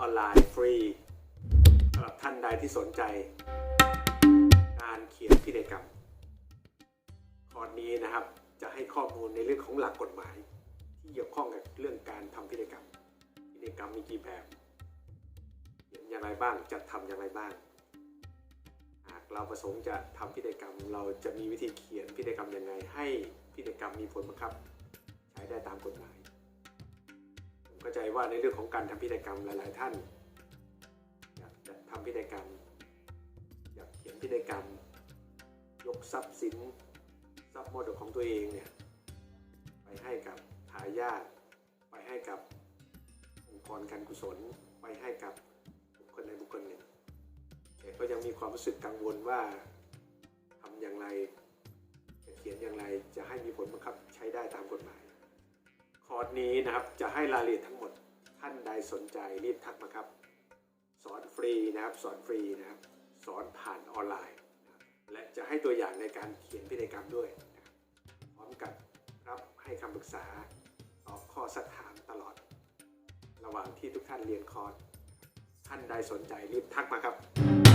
ออนไลน์ฟรีสำหรับท่านใดที่สนใจ การเขียนพินัยกรรมคอร์สนี้นะครับจะให้ข้อมูลในเรื่องของหลักกฎหมาย ที่เกี่ยวข้องกับเรื่องการทำพินัยกรรม พินัยกรรมมีกี่แบบเขียนอย่างไรบ้างจัดทำอย่างไรบ้าง หากเราประสงค์จะทำพินัยกรรม เราจะมีวิธีเขียนพินัยกรรมยังไง ให้พินัยกรรมมีผลบังคับ ใช้ได้ตามกฎหมาย เข้าใจว่าในเรื่องของการทำพินัยกรรมหลาย ๆ ท่าน อยากจะทำพินัยกรรม อยากเขียนพินัยกรรม ยกทรัพย์สินทรัพย์มรดกของตัวเองเนี่ยไปให้กับทายาทไปให้กับองค์กรการกุศลไปให้กับบุคคลใดบุคคลหนึ่งแต่ก็ยังมีความรู้สึกกังวลว่าทำอย่างไรจะเขียนอย่างไรจะให้มีผลบังคับใช้ได้ตามกฎหมาย คอร์สนี้นะครับจะให้รายละเอียดทั้งหมดท่านใดสนใจรีบทักมาครับ สอนฟรีนะครับสอนฟรีนะครับสอนผ่านออนไลน์ และจะให้ตัวอย่างในการเขียนพินัยกรรมด้วยนะครับพร้อมกับรับให้คำปรึกษาตอบข้อสักถามตลอด ระหว่างที่ทุกท่านเรียนคอร์สท่านใดสนใจรีบทักมาครับ